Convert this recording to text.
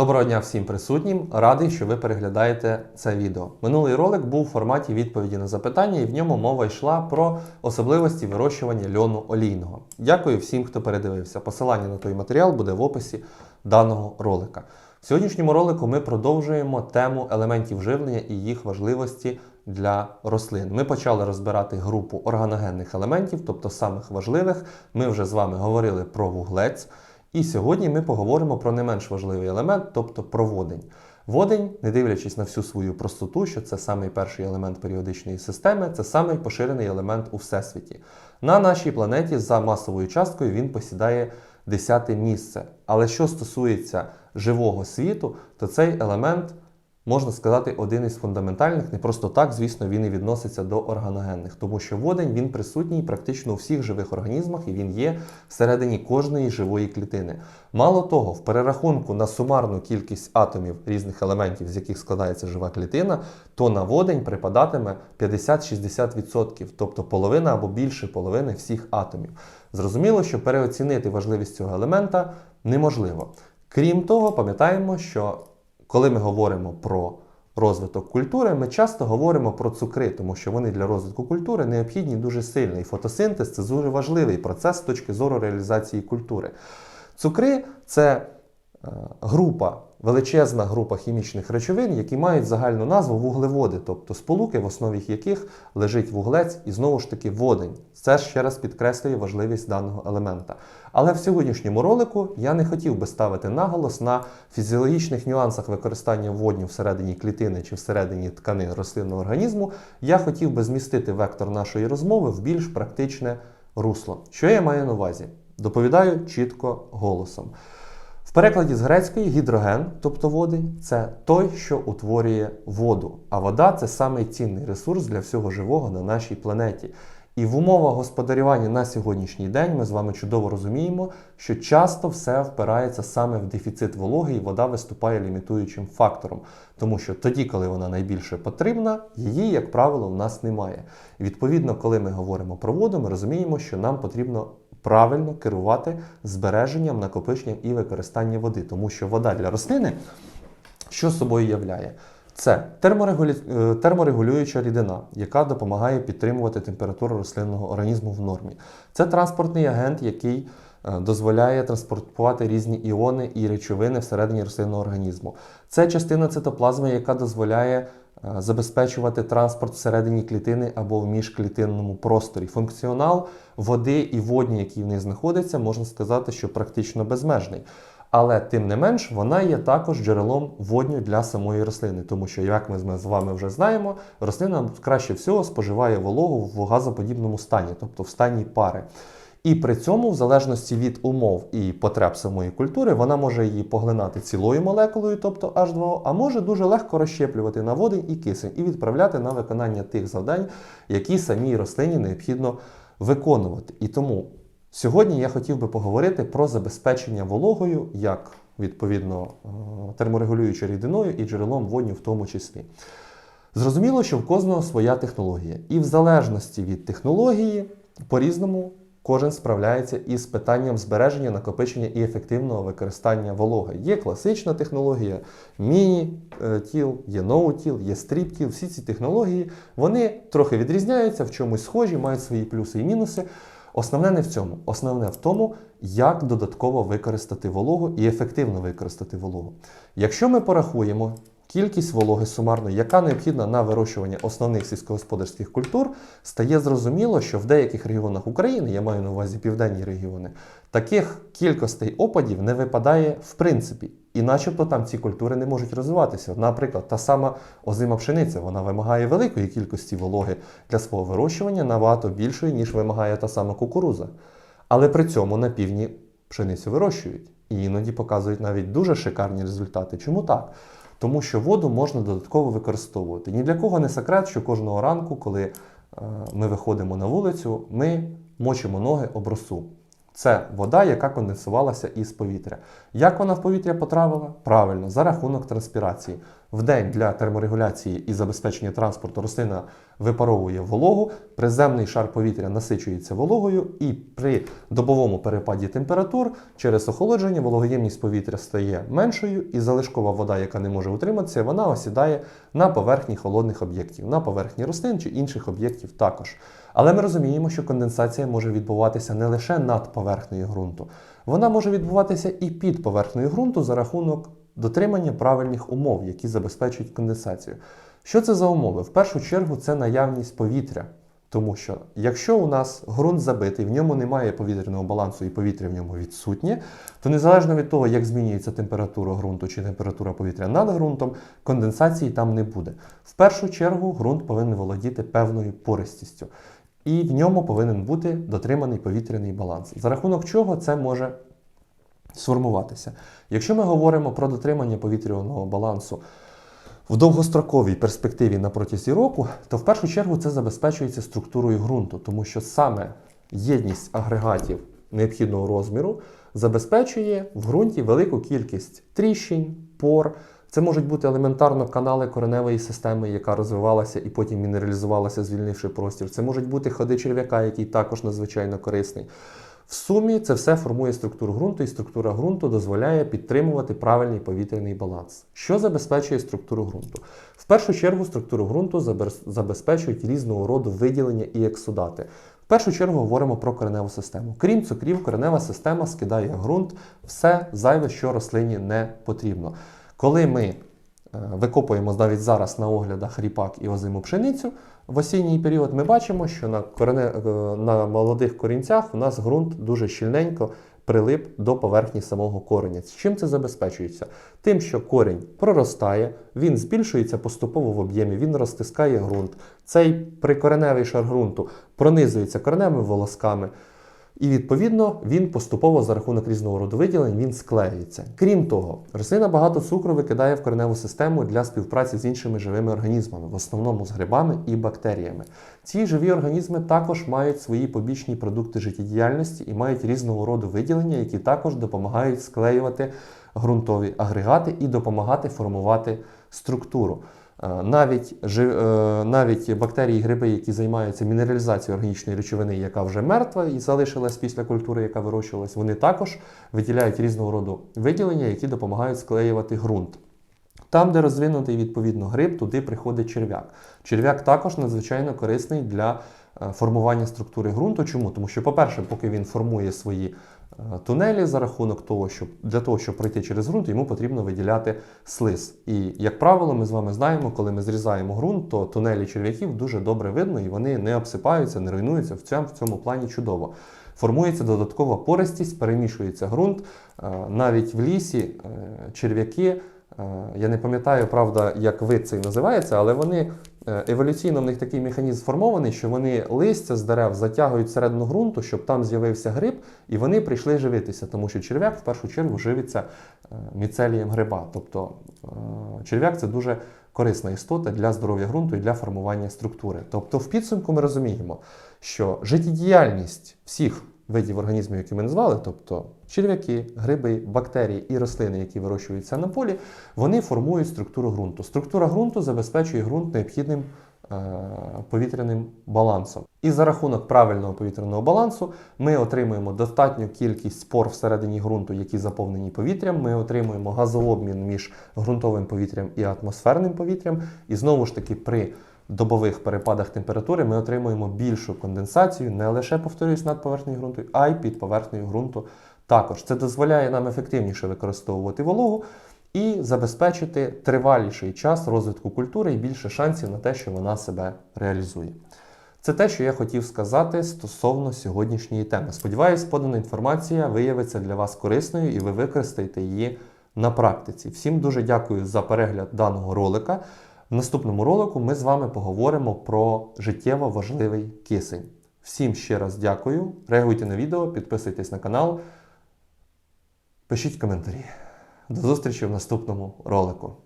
Доброго дня всім присутнім. Радий, що ви переглядаєте це відео. Минулий ролик був у форматі відповіді на запитання, і в ньому мова йшла про особливості вирощування льону олійного. Дякую всім, хто передивився. Посилання на той матеріал буде в описі даного ролика. В сьогоднішньому ролику ми продовжуємо тему елементів живлення і їх важливості для рослин. Ми почали розбирати групу органогенних елементів, тобто самих важливих. Ми вже з вами говорили про вуглець. І сьогодні ми поговоримо про не менш важливий елемент, тобто про водень. Водень, не дивлячись на всю свою простоту, що це самий перший елемент періодичної системи, це самий поширений елемент у всесвіті. На нашій планеті за масовою часткою він посідає десяте місце. Але що стосується живого світу, то цей елемент можна сказати, один із фундаментальних. Не просто так, звісно, він і відноситься до органогенних, тому що водень він присутній практично у всіх живих організмах і він є всередині кожної живої клітини. Мало того, в перерахунку на сумарну кількість атомів різних елементів, з яких складається жива клітина, то на водень припадатиме 50-60%, тобто половина або більше половини всіх атомів. Зрозуміло, що переоцінити важливість цього елемента неможливо. Крім того, пам'ятаємо, що коли ми говоримо про розвиток культури, ми часто говоримо про цукри, тому що вони для розвитку культури необхідні дуже сильно. І фотосинтез це дуже важливий процес з точки зору реалізації культури. Цукри це група, величезна група хімічних речовин, які мають загальну назву вуглеводи, тобто сполуки, в основі яких лежить вуглець і знову ж таки водень. Це ще раз підкреслює важливість даного елемента. Але в сьогоднішньому ролику я не хотів би ставити наголос на фізіологічних нюансах використання водню всередині клітини чи всередині тканин рослинного організму. Я хотів би змістити вектор нашої розмови в більш практичне русло. Що я маю на увазі? Доповідаю чітко голосом. В перекладі з грецької гідроген, тобто водень, це той, що утворює воду. А вода це самий цінний ресурс для всього живого на нашій планеті. І в умовах господарювання на сьогоднішній день ми з вами чудово розуміємо, що часто все впирається саме в дефіцит вологи, і вода виступає лімітуючим фактором. Тому що тоді, коли вона найбільше потрібна, її, як правило, в нас немає. І відповідно, коли ми говоримо про воду, ми розуміємо, що нам потрібно правильно керувати збереженням, накопиченням і використанням води, тому що вода для рослини що собою являє? Це терморегулю... е, терморегулююча рідина, яка допомагає підтримувати температуру рослинного організму в нормі. Це транспортний агент, який е, дозволяє транспортувати різні іони і речовини всередині рослинного організму. Це частина цитоплазми, яка дозволяє забезпечувати транспорт всередині клітини або в міжклітинному просторі. Функціонал води і водні, які в них знаходяться, можна сказати, що практично безмежний. Але тим не менш, вона є також джерелом водню для самої рослини, тому що, як ми з вами вже знаємо, рослина краще всього споживає вологу в газоподібному стані, тобто в стані пари. І при цьому, в залежності від умов і потреб самої культури, вона може її поглинати цілою молекулою, тобто H2O, а може дуже легко розщеплювати на водень і кисень і відправляти на виконання тих завдань, які самій рослині необхідно виконувати. І тому Сьогодні я хотів би поговорити про забезпечення вологою як відповідно е, терморегулюючою рідиною і джерелом водню в тому числі. Зрозуміло, що в кожного своя технологія, і в залежності від технології по-різному кожен справляється із питанням збереження, накопичення і ефективного використання вологи. Є класична технологія, міні-тіл, є ноу-тіл, є стріп-тіл. Всі ці технології вони трохи відрізняються, в чомусь схожі, мають свої плюси і мінуси. Основне не в цьому. Основне в тому, як додатково використати вологу і ефективно використати вологу. Якщо ми порахуємо кількість вологи сумарно, яка необхідна на вирощування основних сільськогосподарських культур, стає зрозуміло, що в деяких регіонах України, я маю на увазі південні регіони, таких кількостей опадів не випадає в принципі. І начебто там ці культури не можуть розвиватися. Наприклад, та сама озима пшениця вона вимагає великої кількості вологи для свого вирощування набагато більшої, ніж вимагає та сама кукуруза. Але при цьому на півдні пшеницю вирощують. І іноді показують навіть дуже шикарні результати. Чому так? Тому що воду можна додатково використовувати. Ні для кого не секрет, що кожного ранку, коли е, ми виходимо на вулицю, ми мочимо ноги об росу. Це вода, яка конденсувалася із повітря. Як вона в повітря потрапила? Правильно, за рахунок транспірації. В день для терморегуляції і забезпечення транспорту рослина випаровує вологу, приземний шар повітря насичується вологою, і при добовому перепаді температур через охолодження вологоємність повітря стає меншою, і залишкова вода, яка не може утриматися, вона осідає на поверхні холодних об'єктів, на поверхні рослин чи інших об'єктів також. Але ми розуміємо, що конденсація може відбуватися не лише над поверхнею ґрунту, вона може відбуватися і під поверхнею ґрунту за рахунок дотримання правильних умов, які забезпечують конденсацію. Що це за умови? В першу чергу це наявність повітря. Тому що якщо у нас ґрунт забитий, в ньому немає повітряного балансу і повітря в ньому відсутнє, то незалежно від того, як змінюється температура ґрунту чи температура повітря над ґрунтом, конденсації там не буде. В першу чергу ґрунт повинен володіти певною пористістю, і в ньому повинен бути дотриманий повітряний баланс. За рахунок чого це може сформуватися. Якщо ми говоримо про дотримання повітряного балансу в довгостроковій перспективі на протязі року, то в першу чергу це забезпечується структурою ґрунту, тому що саме єдність агрегатів необхідного розміру забезпечує в ґрунті велику кількість тріщин, пор. Це можуть бути елементарно канали кореневої системи, яка розвивалася і потім мінералізувалася, звільнивши простір. Це можуть бути ходи черв'яка, який також надзвичайно корисний. В сумі це все формує структуру ґрунту, і структура ґрунту дозволяє підтримувати правильний повітряний баланс. Що забезпечує структуру ґрунту? В першу чергу структуру ґрунту забезпечують різного роду виділення і ексудати. В першу чергу говоримо про кореневу систему. Крім цукрів, коренева система скидає ґрунт все зайве, що рослині не потрібно. Коли ми е, викопуємо навіть зараз на оглядах ріпак і озиму пшеницю в осінній період, ми бачимо, що на, корене, е, на молодих корінцях у нас ґрунт дуже щільненько прилип до поверхні самого кореня. Чим це забезпечується? Тим, що корінь проростає, він збільшується поступово в об'ємі, він розтискає ґрунт. Цей прикореневий шар ґрунту пронизується кореневими волосками. І відповідно він поступово за рахунок різного роду виділень він склеюється. Крім того, рослина багато цукру викидає в кореневу систему для співпраці з іншими живими організмами, в основному з грибами і бактеріями. Ці живі організми також мають свої побічні продукти життєдіяльності і мають різного роду виділення, які також допомагають склеювати ґрунтові агрегати і допомагати формувати структуру. Е, Навіть, е, навіть бактерії гриби, які займаються мінералізацією органічної речовини, яка вже мертва і залишилась після культури, яка вирощувалась, вони також виділяють різного роду виділення, які допомагають склеювати ґрунт. Там, де розвинутий відповідно гриб, туди приходить черв'як. Черв'як також надзвичайно корисний для е, формування структури ґрунту. Чому? Тому що, по-перше, поки він формує свої тунелі за рахунок того, що для того, щоб пройти через ґрунт, йому потрібно виділяти слиз. І, як правило, ми з вами знаємо, коли ми зрізаємо ґрунт, то тунелі черв'яків дуже добре видно і вони не обсипаються, не руйнуються. В цьому, в цьому плані чудово. Формується додаткова пористість, перемішується ґрунт. Е, Навіть в лісі е, черв'яки. Е, Я не пам'ятаю, правда, як вид цей називається, але вони е, еволюційно в них такий механізм сформований, що вони листя з дерев затягують всередину ґрунту, щоб там з'явився гриб, і вони прийшли живитися, тому що черв'як в першу чергу живиться е, міцелієм гриба. Тобто черв'як це дуже корисна істота для здоров'я ґрунту і для формування структури. Тобто, в підсумку ми розуміємо, що життєдіяльність всіх видів організмів, які ми назвали, тобто черв'яки, гриби, бактерії і рослини, які вирощуються на полі, вони формують структуру ґрунту. Структура ґрунту забезпечує ґрунт необхідним е, повітряним балансом. І за рахунок правильного повітряного балансу ми отримуємо достатню кількість спор всередині ґрунту, які заповнені повітрям. Ми отримуємо газообмін між ґрунтовим повітрям і атмосферним повітрям. І знову ж таки, при добових перепадах температури ми отримуємо більшу конденсацію не лише повторюсь над поверхнею ґрунту, а й під поверхнею ґрунту. Також це дозволяє нам ефективніше використовувати вологу і забезпечити триваліший час розвитку культури і більше шансів на те, що вона себе реалізує. Це те, що я хотів сказати стосовно сьогоднішньої теми. Сподіваюсь, подана інформація виявиться для вас корисною і ви використаєте її на практиці. Всім дуже дякую за перегляд даного ролика. В наступному ролику ми з вами поговоримо про життєво важливий кисень. Всім ще раз дякую. Реагуйте на відео, підписуйтесь на канал, пишіть коментарі. До зустрічі в наступному ролику.